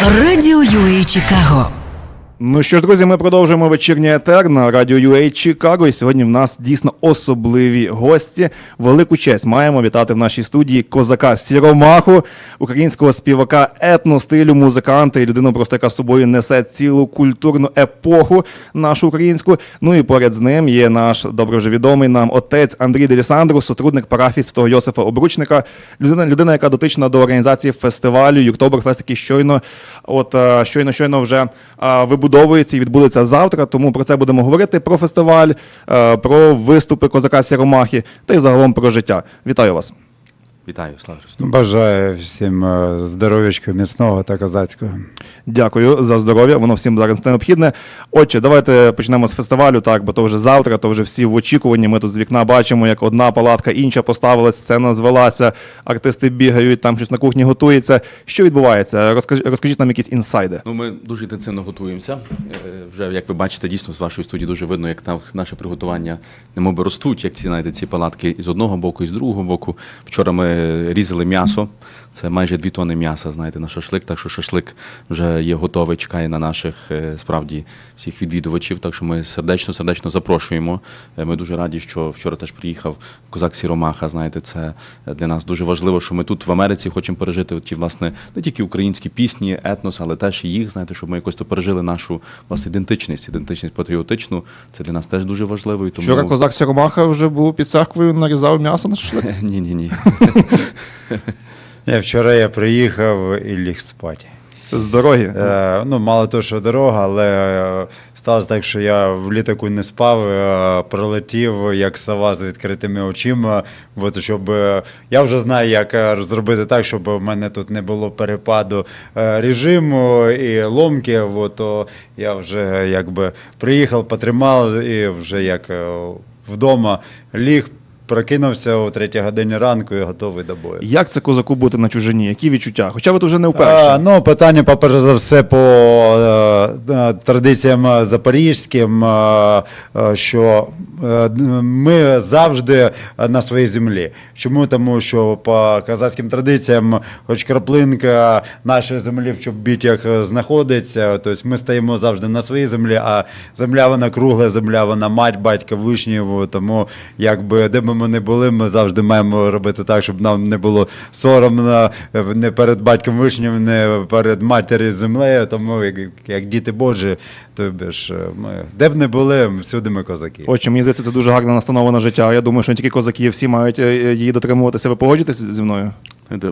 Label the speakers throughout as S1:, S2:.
S1: Радіо UA Чикаго.
S2: Ну що ж, друзі, ми продовжуємо вечірній етер на радіо UA Чикаго. І сьогодні в нас дійсно особливі гості. Велику честь маємо вітати в нашій студії козака Сіромаху, українського співака етностилю, музиканта і людину, просто яка з собою несе цілу культурну епоху нашу українську. Ну і поряд з ним є наш добре вже відомий нам отець Андрій Делісандру, сотрудник парафії Святого Йосифа Обручника, людина, людина, яка дотична до організації фестивалю Юктоберфест, який щойно, от е, щойно, щойно вже е, вибудовується і відбудеться завтра. Тому про це будемо говорити про фестиваль, е, про виступи козака Сіромахи та й загалом про життя. Вітаю вас.
S3: Вітаю, слава Христу.
S4: Бажаю всім е, здоров'ячка, міцного та козацького.
S2: Дякую за здоров'я. Воно всім зараз необхідне. Отже, давайте почнемо з фестивалю, так, бо то вже завтра, то вже всі в очікуванні. Ми тут з вікна бачимо, як одна палатка, інша поставилась, сцена звелася, артисти бігають, там щось на кухні готується. Що відбувається? Розкажіть, розкажіть нам якісь інсайди.
S3: Ну, ми дуже інтенсивно готуємося. Е, Вже як ви бачите, дійсно з вашої студії дуже видно, як там наше приготування немоби ростуть, як ці знаєте, ці палатки і з одного боку, і з другого боку. Вчора ми різали м'ясо. Це майже дві тони м'яса, знаєте, на шашлик. Так що шашлик вже є готовий, чекає на наших е, справді всіх відвідувачів. Так що ми сердечно, сердечно запрошуємо. Е, Ми дуже раді, що вчора теж приїхав козак Сіромаха. Знаєте, це для нас дуже важливо, що ми тут в Америці хочемо пережити ті, власне, не тільки українські пісні, етнос, але теж і їх, знаєте, щоб ми якось то пережили нашу власне ідентичність, ідентичність патріотичну. Це для нас теж дуже важливо. І тому...
S2: Вчора козак Сіромаха вже був під церквою, нарізав м'ясо на шашлик.
S3: Ні, ні, ні.
S4: Я вчора я приїхав і ліг спати.
S2: З дороги.
S4: Е, ну, мало того, що дорога, але е, сталося так, що я в літаку не спав, е, пролетів як сова з відкритими очима. От, щоб, е, я вже знаю, як е, зробити так, щоб в мене тут не було перепаду е, режиму і ломки. От, то я вже якби приїхав, потримав і вже як вдома ліг. Прокинувся о третій годині ранку і готовий до бою.
S2: Як це козаку бути на чужині? Які відчуття? Хоча ви вже не вперше.
S4: А, ну, питання, по-перше за все, по е, е, традиціям е, запорізьким, е, е, що е, ми завжди на своїй землі. Чому? Тому що по казацьким традиціям, хоч краплинка нашої землі в чобітях знаходиться, тобто ми стоїмо завжди на своїй землі, а земля вона кругла, земля вона мать, батька вишнів, тому якби де б ми не були, ми завжди маємо робити так, щоб нам не було соромно не перед батьком вишнім, не перед матір'ю землею. Тому як, як діти Божі, тобі ж е, ми де б не були, всюди ми козаки.
S2: Отже, мені здається, це дуже гарна настанова на життя. Я думаю, що не тільки козаки, всі мають е, е, її дотримуватися. Ви погоджуєтесь зі мною?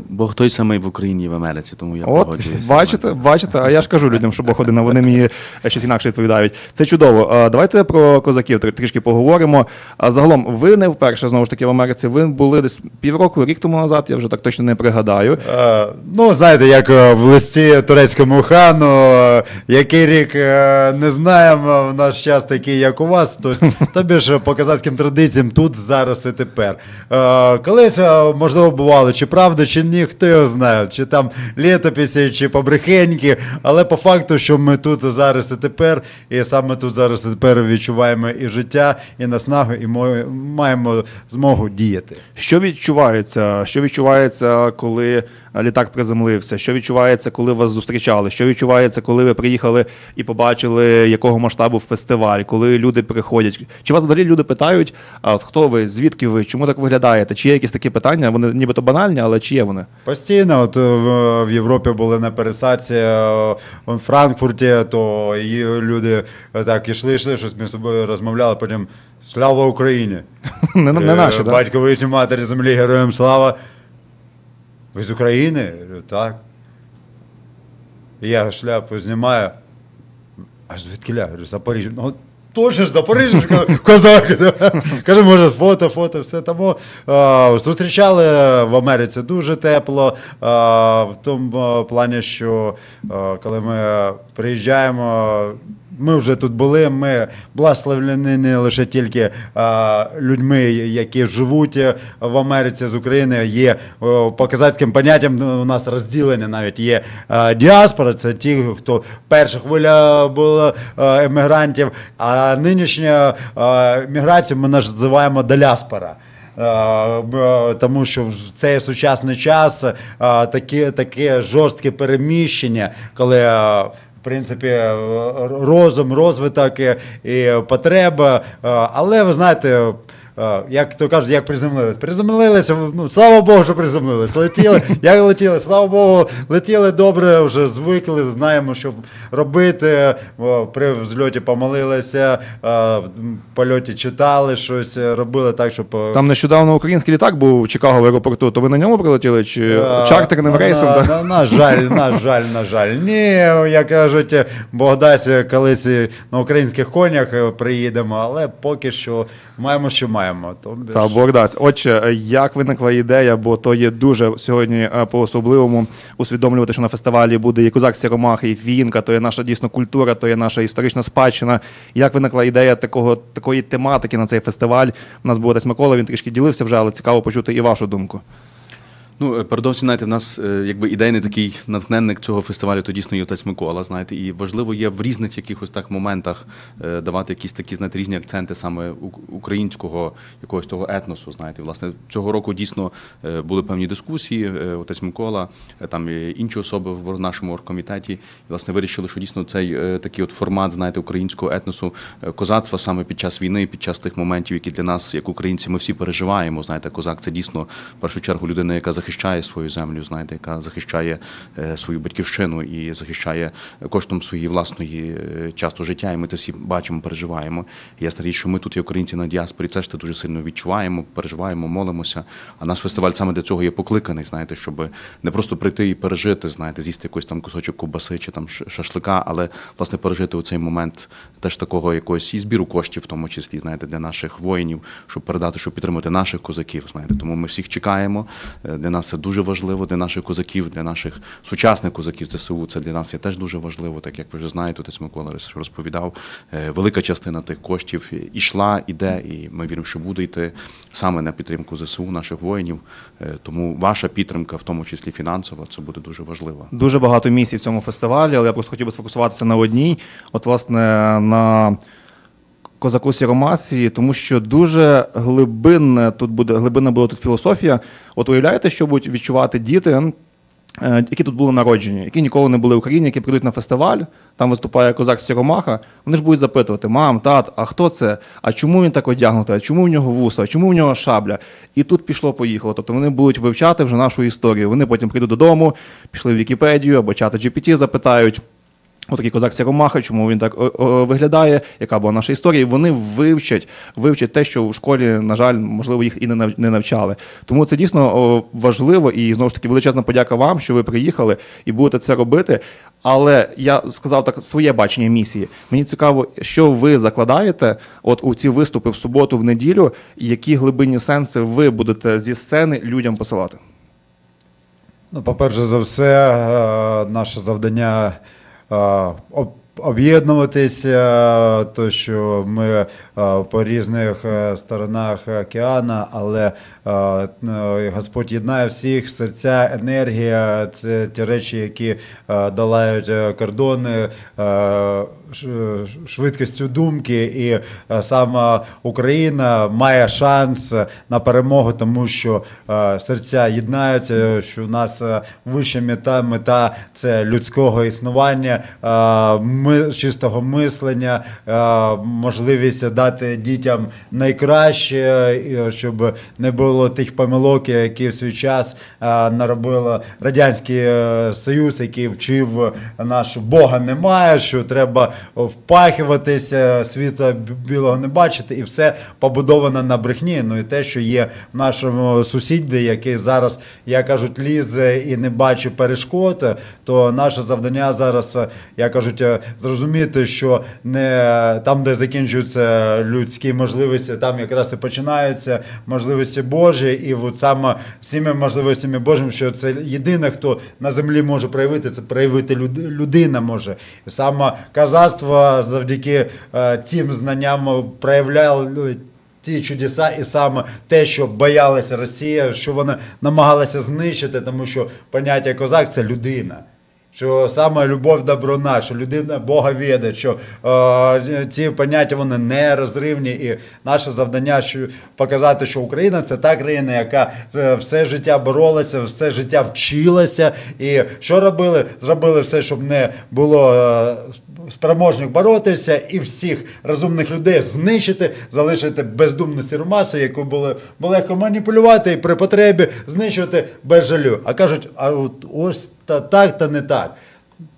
S3: Бог той самий в Україні і в Америці, тому я
S2: От, бачите, бачите, а я ж кажу людям, що Бог один, а вони мені щось інакше відповідають. Це чудово. Давайте про козаків трішки поговоримо. А загалом, ви не вперше знову ж таки в Америці. Ви були десь півроку, рік тому назад, я вже так точно не пригадаю.
S4: Е, Ну, знаєте, як е, в листі турецькому хану, е, який рік е, не знаємо, в наш час такий, як у вас. Тобто, тобі ж по казацьким традиціям тут, зараз і тепер. Е, Колись, можливо, бувало, чи правда, чи ні, хто його знає, чи там літописи, чи побрехеньки, але по факту, що ми тут зараз і тепер, і саме тут зараз і тепер відчуваємо і життя, і наснагу, і мо- маємо змогу діяти.
S2: Що відчувається? Що відчувається, коли літак приземлився? Що відчувається, коли вас зустрічали? Що відчувається, коли ви приїхали і побачили, якого масштабу фестиваль, коли люди приходять? Чи вас взагалі люди питають, а от хто ви, звідки ви, чому так виглядаєте? Чи є якісь такі питання? Вони нібито банальні, але чи є вони?
S4: Постійно, от е, в, Європі були на пересадці е, в Франкфурті, то і люди е, так ішли, йшли, щось між собою розмовляли, потім слава Україні!
S2: Не, не наші, так?
S4: Батьковиці матері землі, героям слава. Ви з України? Я говорю, Так. І я шляпу знімаю. Аж звідки ля? Говорю, Запоріжжя. Ну, точно ж Запоріжжя, козак. Каже, може, фото, фото, все. Тому е, зустрічали в Америці дуже тепло. е, в тому плані, що е, коли ми приїжджаємо, ми вже тут були, ми благословлені не лише тільки е, людьми, які живуть е, в Америці з України. Є е, по казацьким поняттям ну, у нас розділення навіть є е, діаспора, це ті, хто перша хвиля була емігрантів, а нинішня міграція ми називаємо диаспора. е, тому що в цей сучасний час таке, таке жорстке переміщення, коли. Принципі, е, розум, розвиток і, потреба. е, Але ви знаєте, як то кажуть, як приземлились. Приземлилися, ну слава Богу, що приземлились. Летіли, як летіли, слава Богу, летіли добре, вже звикли, знаємо, що робити. При взльоті помолилися, в польоті читали щось, робили так, щоб. е,
S2: Там нещодавно український літак був в Чикаго в аеропорту, то ви на ньому прилетіли чи
S4: Е,
S2: чартерним рейсом?
S4: На, на, на жаль, на жаль, на жаль. Ні, як кажуть, Бог колись на українських конях е, приїдемо, але поки що маємо, що маємо. То
S2: Та дасть. Отже, як виникла ідея, бо то є дуже сьогодні е, по-особливому усвідомлювати, що на фестивалі буде і козак Сіромах, і фінка, то є наша дійсно культура, то є наша історична спадщина. Як виникла ідея такого, такої тематики на цей фестиваль? У нас був десь Микола, він трішки ділився вже, але цікаво почути і вашу думку.
S3: Ну, е, передовсім, знаєте, в нас е, якби ідейний такий натхненник цього фестивалю, то дійсно є отець Микола, знаєте, і важливо є в різних якихось так моментах е, давати якісь такі, знаєте, різні акценти саме українського якогось того етносу. Знаєте, власне, цього року дійсно були певні дискусії. Отець Микола, там інші особи в нашому оргкомітеті, і власне вирішили, що дійсно цей такий от формат, знаєте, українського етносу козацтва саме під час війни, під час тих моментів, які для нас, як українці, ми всі переживаємо. Знаєте, козак це дійсно в першу чергу людина, яка захищає свою землю, знаєте, яка захищає е, свою батьківщину і захищає коштом своєї власної е, часто життя. І ми це всі бачимо, переживаємо. І ясна річ, що ми тут, є українці на діаспорі, це ж те дуже сильно відчуваємо, переживаємо, молимося. А наш фестиваль саме для цього є покликаний, знаєте, щоб не просто прийти і пережити, знаєте, з'їсти якийсь там кусочок ковбаси чи там шашлика, але власне пережити у цей момент теж такого якогось і збіру коштів, в тому числі, знаєте, для наших воїнів, щоб передати, щоб підтримати наших козаків. Знаєте, тому ми всіх чекаємо. Е, Для нас це дуже важливо, для наших козаків, для наших сучасних козаків ЗСУ. Це для нас є теж дуже важливо, так як ви вже знаєте, отець Микола Рис розповідав. е, Велика частина тих коштів ішла, іде, і ми віримо, що буде йти саме на підтримку ЗСУ, наших воїнів. Е, Тому ваша підтримка, в тому числі фінансова, це буде дуже важливо.
S2: Дуже багато місій в цьому фестивалі, але я просто хотів би сфокусуватися на одній. От, власне, на козаку Сіромасі, тому що дуже глибинне тут буде глибинна була тут філософія. От уявляєте, що будуть відчувати діти, е, які тут були народжені, які ніколи не були в Україні, які прийдуть на фестиваль, там виступає козак Сіромаха. Вони ж будуть запитувати: мам, тат, а хто це? А чому він так одягнутий? Чому в нього вуса? Чому в нього шабля? І тут пішло, поїхало. Тобто вони будуть вивчати вже нашу історію. Вони потім прийдуть додому, пішли в Вікіпедію або чата GPT, запитають. Отакий козак Сіромаха, чому він так о, о, виглядає, яка була наша історія, і вони вивчать, вивчать те, що в школі, на жаль, можливо, їх і не навчали. Тому це дійсно важливо і знову ж таки величезна подяка вам, що ви приїхали і будете це робити. Але я сказав так своє бачення місії. Мені цікаво, що ви закладаєте от у ці виступи в суботу, в неділю, які глибинні сенси ви будете зі сцени людям посилати.
S4: Ну, по-перше за все, е, наше завдання е, об- об'єднуватися, то що ми е, по різних е, сторонах океана, але е, Господь єднає всіх, серця, енергія це ті речі, які долають кордони. швидкістю думки, і саме Україна має шанс на перемогу, тому що серця єднаються, що в нас вища мета, мета це людського існування, ми, чистого мислення, е, можливість дати дітям найкраще, е, щоб не було тих помилок, які в свій час е, наробила радянський е, союз, який вчив що Бога немає, що треба впахуватися, світа білого не бачити, і все побудовано на брехні. Ну і те, що є в нашому сусіді, який зараз, як кажуть, лізе і не бачить перешкод, то наше завдання зараз, е, як кажуть, е, зрозуміти, що не там, де закінчуються людські можливості, там якраз і починаються можливості Божі, і от саме цими можливостями Божими, що це єдине, хто на землі може проявити, це проявити люд- людина може. І саме казацтво завдяки е, цим знанням проявляли. Ті чудеса, і саме те, що боялася Росія, що вона намагалася знищити, тому що поняття козак це людина. Що саме любов доброна, що людина Бога відає, що е, ці поняття вони нерозривні, і наше завдання що, показати, що Україна це та країна, яка е, все життя боролася, все життя вчилася. І що робили? Зробили все, щоб не було е, спроможних боротися, і всіх розумних людей знищити, залишити бездумну сірмасу, яку було, було легко маніпулювати і при потребі знищувати без жалю. А кажуть, а от ось та так та не так.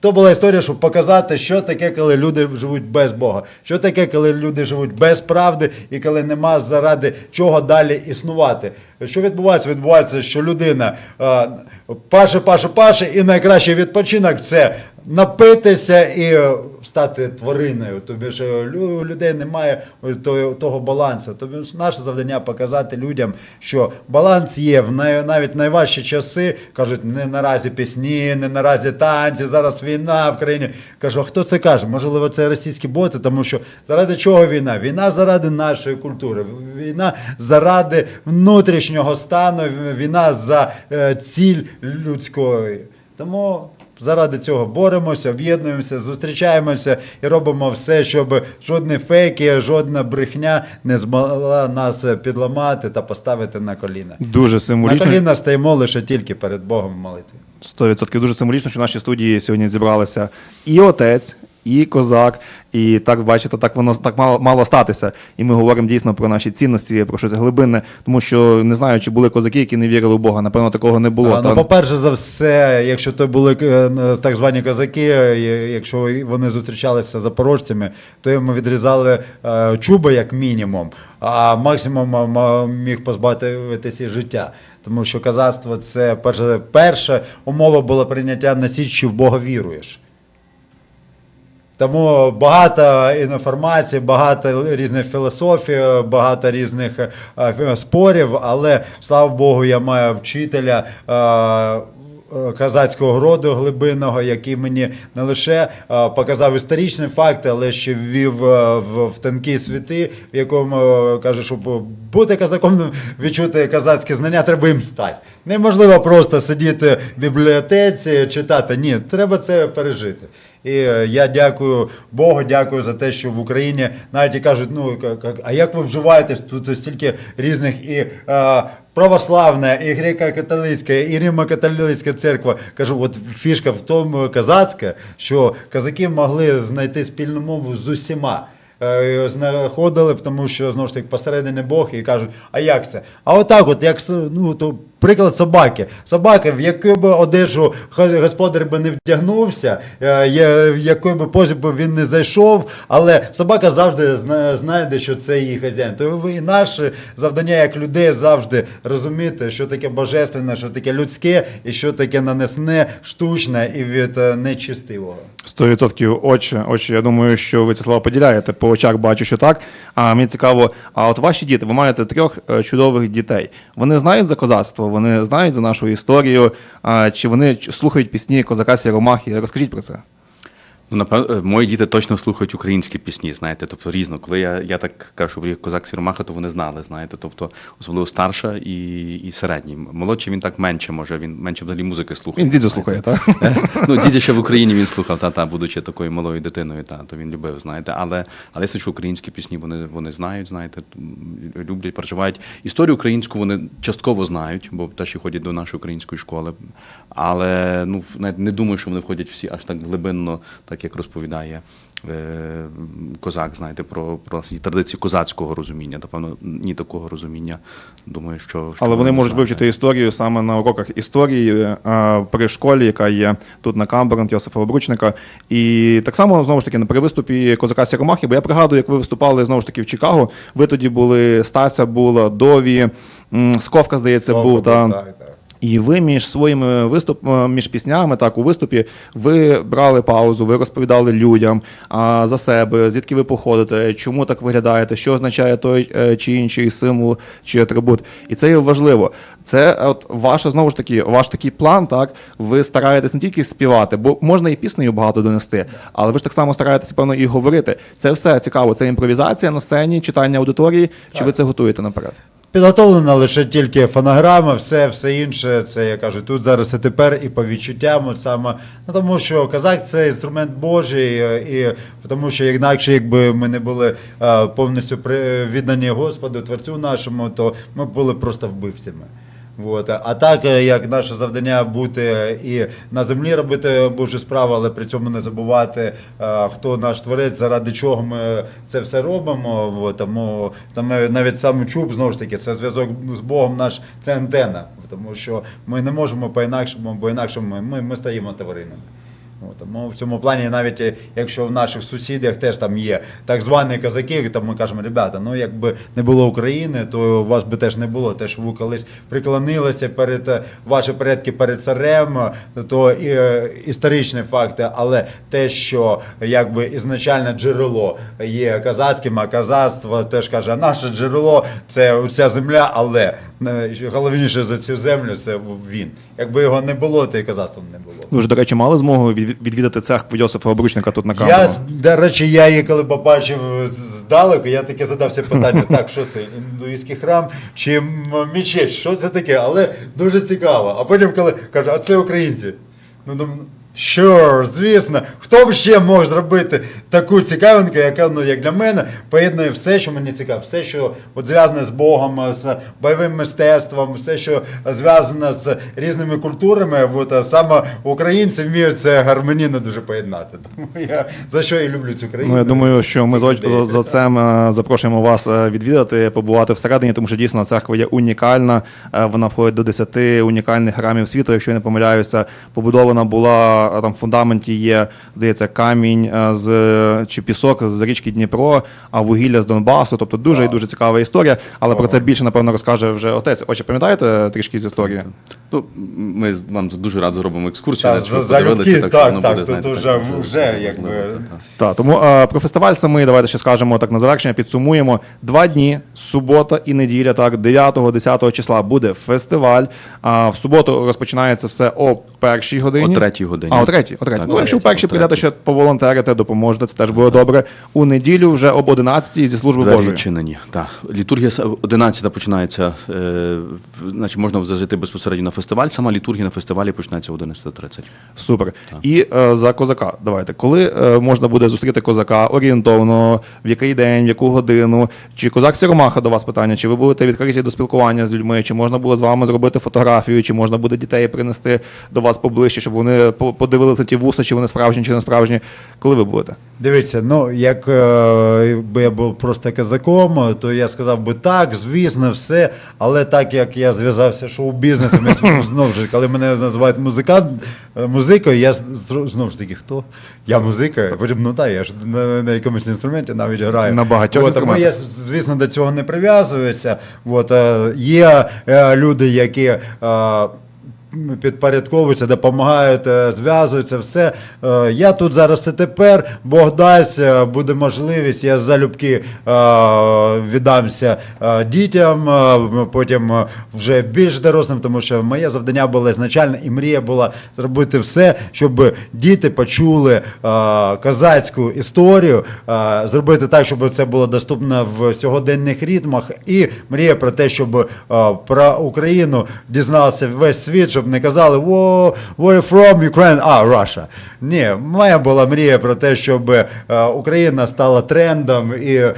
S4: То була історія, щоб показати, що таке, коли люди живуть без Бога, що таке, коли люди живуть без правди і коли нема заради чого далі існувати. Що відбувається? Відбувається, що людина е, паше, паше, паше, і найкращий відпочинок це напитися і е, стати твариною. Тобі ж е, у людей немає того, балансу. Тобі ж наше завдання показати людям, що баланс є в навіть найважчі часи. Кажуть, не наразі пісні, не наразі танці, зараз війна в країні. Кажу, хто це каже? Можливо, це російські боти, тому що заради чого війна? Війна заради нашої культури, війна заради внутрішнього стану, війна за е, ціль людської. Тому заради цього боремося, об'єднуємося, зустрічаємося і робимо все, щоб жодні фейки, жодна брехня не змогла нас підламати та поставити на коліна.
S2: Дуже
S4: На
S2: символічно.
S4: коліна стаємо лише тільки перед Богом в молитві.
S2: 100% дуже символічно, що в нашій студії сьогодні зібралися і отець, і козак. І так бачите, так воно так мало мало статися. І ми говоримо дійсно про наші цінності, про щось глибинне, тому що не знаю, чи були козаки, які не вірили в Бога. Напевно, такого не було.
S4: А, ну, по-перше за все, якщо то були е, так звані козаки, е, якщо вони зустрічалися з запорожцями, то йому відрізали е, чуба як мінімум, а максимум міг позбавитися життя. Тому що козацтво це перша, перша умова була прийняття на січ, що в Бога віруєш. Тому багато інформації, багато різних філософій, багато різних е, спорів, але слава Богу, я маю вчителя. е, Казацького роду глибинного, який мені не лише е, показав історичні факти, але ще ввів в, тонкі світи, в якому каже, щоб бути казаком, відчути казацькі знання, треба їм стати. Неможливо просто сидіти в бібліотеці, читати. Ні, треба це пережити. І е, я дякую Богу, дякую за те, що в Україні навіть і кажуть, ну а як ви вживаєтесь? Тут стільки різних і е, православна, і греко-католицька, і римо-католицька церква. Кажу, от фішка в тому казацька, що казаки могли знайти спільну мову з усіма. Е, Знаходили, тому що знову ж таки посередині Бог і кажуть, а як це? А отак, от як ну то приклад собаки. Собака, в яку би одежу господар би не вдягнувся, е, в якої би позі би він не зайшов, але собака завжди зна- знайде, що це її хазяїн. То і наше завдання як людей завжди розуміти, що таке божественне, що таке людське, і що таке нанесне, штучне і від е, нечистивого.
S2: 100% очі, очі. Я думаю, що ви ці слова поділяєте. По очах бачу, що так. А мені цікаво, а от ваші діти, ви маєте трьох е, чудових дітей. Вони знають за козацтво, вони знають за нашу історію, а, чи вони слухають пісні козака Сіромахи? Розкажіть про це.
S3: Ну, напевно, мої діти точно слухають українські пісні, знаєте, тобто різно. Коли я, я так кажу, що козак Сіромаха, то вони знали, знаєте, тобто особливо старша і, і середній. Молодший він так менше може, він менше взагалі музики слухає.
S2: Він дідзю слухає, так?
S3: Ну, дідя ще в Україні він слухав, та, та, будучи такою малою дитиною, та, то він любив, знаєте. Але, але я що українські пісні вони, вони знають, знаєте, люблять, переживають. Історію українську вони частково знають, бо теж і ходять до нашої української школи. Але ну, навіть не думаю, що вони входять всі аж так глибинно, так як розповідає. е, Козак, знаєте, про, про ці традиції козацького розуміння. Напевно, ні такого розуміння. Думаю, що. що
S2: Але вони можуть
S3: знають.
S2: вивчити історію саме на уроках історії е, при школі, яка є тут на Камбернт Йосифа Обручника. І так само знову ж таки на при виступі козака Сіромахи, бо я пригадую, як ви виступали знову ж таки в Чикаго. Ви тоді були Стася, була Дові, м, Сковка, здається, був та.
S4: Так, так.
S2: І ви між своїми виступами, між піснями, так у виступі, ви брали паузу, ви розповідали людям а, за себе, звідки ви походите, чому так виглядаєте, що означає той е, чи інший символ чи атрибут. І це є важливо. Це от ваша знову ж таки, ваш такий план. Так ви стараєтесь не тільки співати, бо можна і піснею багато донести, але ви ж так само стараєтеся певно і говорити. Це все цікаво. Це імпровізація на сцені, читання аудиторії. Чи ви це готуєте наперед?
S4: Підготовлена лише тільки фонограма, все, все інше, це я кажу, тут зараз і тепер, і по відчуттям, от саме, ну тому що казак це інструмент Божий, е, і тому що інакше, якби ми не були е, повністю при- віддані Господу, Творцю нашому, то ми були просто вбивцями. От. А так, е, як наше завдання бути і на землі робити Божу справу, але при цьому не забувати, е, хто наш творець, заради чого ми це все робимо. От. Тому там навіть сам чуб, знову ж таки, це зв'язок з Богом наш, це антена. Тому що ми не можемо по-інакшому, бо інакше ми, ми, ми стаємо тваринами. Тому в цьому плані, навіть е, якщо в наших сусідах теж там є так звані козаки, то ми кажемо, ребята, ну якби не було України, то вас би теж не було. Теж ви колись приклонилися перед е, ваші предки перед царем, е, то і, історичні факти, але те, що якби ізначальне джерело є казацьким, а казацтво теж каже, наше джерело це вся земля, але головніше за цю землю це він. Якби його не було, то і казацтва не було.
S2: Ви ж, до речі, мали змогу відвідати церкву Йосифа Обручника тут на
S4: Я,
S2: камеру?
S4: з- до речі, я її коли побачив здалеку, я таке задався питання, так, що це, індуїзький храм чи мечеть, що це таке? Але дуже цікаво. А потім, коли каже, а це українці. Ну, що звісно, хто б ще може зробити таку цікавинку, яка, ну, як для мене, поєднує все, що мені цікаво, все, що от зв'язане з Богом, з бойовим мистецтвом, все, що зв'язане з різними культурами, от, саме українці вміють це гармонійно дуже поєднати. Тому я за що і люблю цю країну.
S2: Ну, я думаю, що ми з
S4: Цих
S2: Оль-
S4: людей.
S2: з отцем е, запрошуємо вас е, відвідати, побувати всередині, тому що дійсно церква є унікальна. Е, Вона входить до 10 унікальних храмів світу. Якщо я не помиляюся, побудована була е, там в фундаменті є, здається, камінь е, з чи пісок з річки Дніпро, а вугілля з Донбасу. Тобто дуже і дуже цікава історія. Але про це більше напевно розкаже вже отець. Отже, пам'ятаєте трішки з історії?
S3: Ну, ми вам дуже радо зробимо екскурсію.
S4: Та,
S3: щоб
S4: за- залюбки, так,
S3: воно
S4: так,
S3: буде,
S4: тут
S3: так,
S4: вже,
S3: дуже
S4: якби,
S3: та.
S2: Так, тому е, про фестиваль самий, давайте ще скажемо так на завершення, підсумуємо. Два дні, субота і неділя, так, 9-10 числа буде фестиваль. А в суботу розпочинається все о першій годині.
S3: О третій годині.
S2: А, о третій, о третій.
S3: Так,
S2: ну, якщо в
S3: третій,
S2: прийдете ще поволонтерите, допоможете, це теж буде добре. У неділю вже об 11 зі служби
S3: Двері
S2: Божої.
S3: відчинені. Так. Літургія с- 11 починається, е, в- значить, можна зажити безпосередньо на фестиваль. Сама літургія на фестивалі починається о 11.30.
S2: Супер. І е, за козака. Давайте. Коли е, можна буде зустріти козака орієнтовно, в який день, в яку годину? Чи козак Сіромаха до вас питання? Чи ви будете відкриті до спілкування з людьми? Чи можна буде з вами зробити фотографію? Чи можна буде дітей принести до вас поближче, щоб вони по- подивилися ті вуса, чи вони справжні, чи не справжні? Коли ви будете?
S4: Дивіться, ну як е, би я був просто казаком, то я сказав би так, звісно, все. Але так як я зв'язався шоу-бізнесом, я знову ж коли мене називають музикант, е, музикою, я знову ж таки, хто? Я музика, потім, ну так, я ж на, на якомусь інструменті навіть граю.
S2: На багатьох
S4: От, тому я, звісно, до цього не прив'язуюся. От, е, є е, люди, які. Е, підпорядковуються, допомагають, е, зв'язуються, все. Е, Я тут зараз і тепер, Бог дасть, е, буде можливість, я залюбки віддамся дітям, потім вже більш дорослим, тому що моє завдання було ізначально, і мрія була зробити все, щоб діти почули козацьку історію, зробити так, щоб це було доступно в сьогоденних ритмах, і мрія про те, щоб про Україну дізнався весь світ, щоб не казали «Wo, where from Ukraine? А, Russia. Ні, моя була мрія про те, щоб е, Україна стала трендом, і е,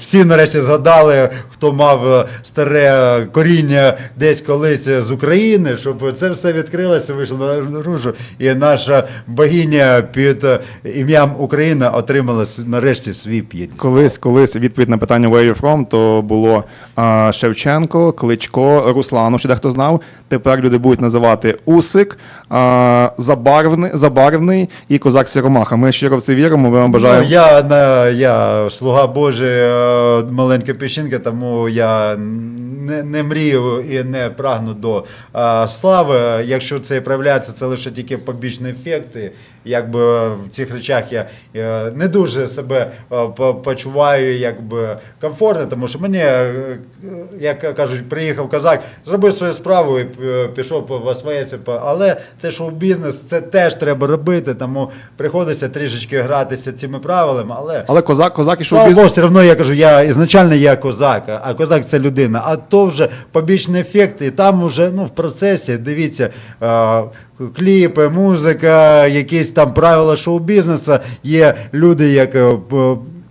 S4: всі нарешті згадали, хто мав е, старе коріння десь колись з України, щоб це все відкрилося, вийшло наружу, і наша богиня під ім'ям Україна отримала нарешті свій п'єдність.
S2: Колись, колись відповідь на питання Where you from, то було Шевченко, Кличко, Руслану, ще дехто знав. Тепер люди будуть називати Усик, а, Забарвний, Забарвний і Козак Сіромаха. Ми щиро в це віримо. Ми вам бажаємо.
S4: Ну, я, на, я слуга Божий, е, маленька піщинка, тому я не, не мрію і не прагну до а, слави. Якщо це проявляється, це лише тільки побічні ефекти. Якби в цих речах я не дуже себе е, почуваю якби комфортно, тому що мені, е, як кажуть, приїхав козак, зробив свою справу і е, пішов по освоївся. Але це шоу-бізнес, це теж треба робити, тому приходиться трішечки гратися цими правилами, але.
S2: Але козак, козак від...
S4: Богу, все одно я кажу, я ізначально я козак, а козак це людина. А то вже побічний ефект, і там вже ну, в процесі, дивіться, кліпи, музика, якісь там правила шоу-бізнесу. Є люди, як.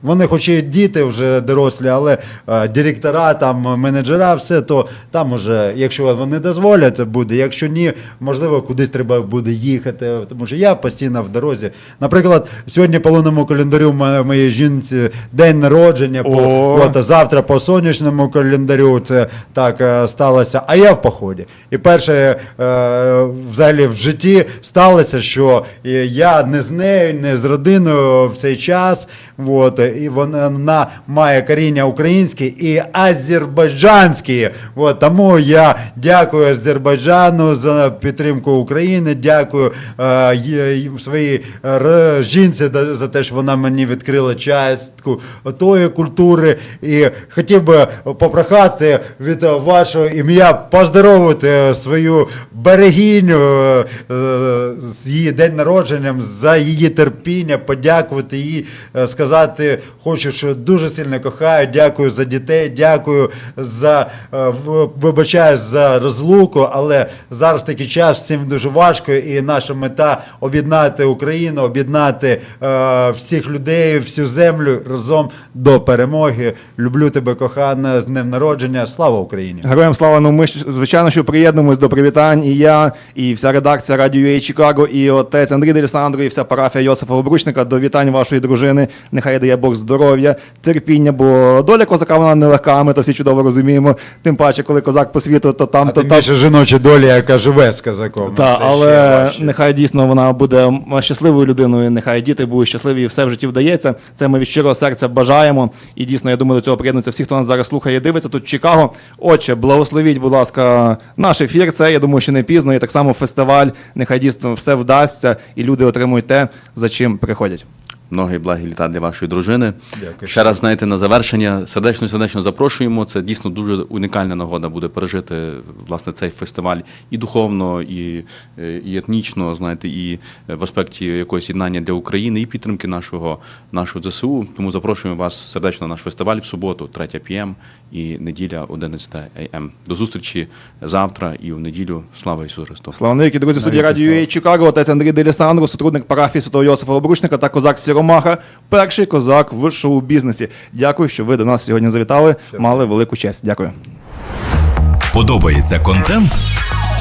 S4: Вони хоч і діти вже дорослі, але е, директора, там, менеджера, все, то там уже, якщо вони дозволять, буде. Якщо ні, можливо, кудись треба буде їхати. Тому що я постійно в дорозі. Наприклад, сьогодні по лунному календарю мо- моєї жінці день народження, по, от, завтра по сонячному календарю це так е, сталося, а я в поході. І перше е, взагалі в житті сталося, що е, я не з нею, не з родиною в цей час. От, і вона, вона має коріння українське і азербайджанське. От, тому я дякую Азербайджану за підтримку України. Дякую е, своїй е, жінці за те, що вона мені відкрила частку тої культури. І хотів би попрохати від вашого ім'я поздоровити свою берегиню е, з її день народженням за її терпіння, подякувати їй, е, сказати, хочу, що дуже сильно кохаю. Дякую за дітей, дякую за е, вибачаюсь за розлуку, але зараз такий час всім дуже важко, і наша мета об'єднати Україну, об'єднати е, всіх людей, всю землю разом до перемоги. Люблю тебе, кохана, з днем народження. Слава Україні!
S2: Героям слава, ну ми звичайно, що приєднуємось до привітань, і я, і вся редакція Радіо Чикаго, і отець Андрій Делісандро, і вся парафія Йосифа Обручника до вітань вашої дружини. Нехай дає Бог здоров'я, терпіння, бо доля козака вона нелегка, ми то всі чудово розуміємо. Тим паче, коли козак по світу, то там,
S4: А
S2: то
S4: тим
S2: там.
S4: більше жіноча доля, яка живе з козаком.
S2: Так, але нехай дійсно вона буде щасливою людиною, нехай діти будуть щасливі і все в житті вдається. Це ми від щирого серця бажаємо. І дійсно, я думаю, до цього приєднуються всі, хто нас зараз слухає і дивиться. Тут Чикаго. Отче, благословіть, будь ласка, наш ефір. Це я думаю, що не пізно. І так само фестиваль. Нехай дійсно все вдасться, і люди отримують те, за чим приходять.
S3: Многі благі літа для вашої дружини.
S4: Дякую.
S3: Ще раз знаєте на завершення. Сердечно сердечно запрошуємо. Це дійсно дуже унікальна нагода буде пережити власне цей фестиваль і духовно, і, і етнічно, знаєте, і в аспекті якогось єднання для України і підтримки нашого нашого ЗСУ. Тому запрошуємо вас сердечно на наш фестиваль в суботу, 3 п'м і неділя 11 АМ. До зустрічі завтра і в неділю. Слава Ісусу Христу!
S2: Славники, друзі, в студії Радіо Чикаго, отець Андрій Делісандро, сотрудник парафії Святого Йосифа Обручника та козак Сіромаха, перший козак в шоу-бізнесі. Дякую, що ви до нас сьогодні завітали. Мали велику честь. Дякую.
S5: Подобається контент?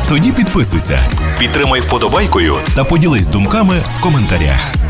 S5: Тоді підписуйся, підтримай вподобайкою та поділись думками в коментарях.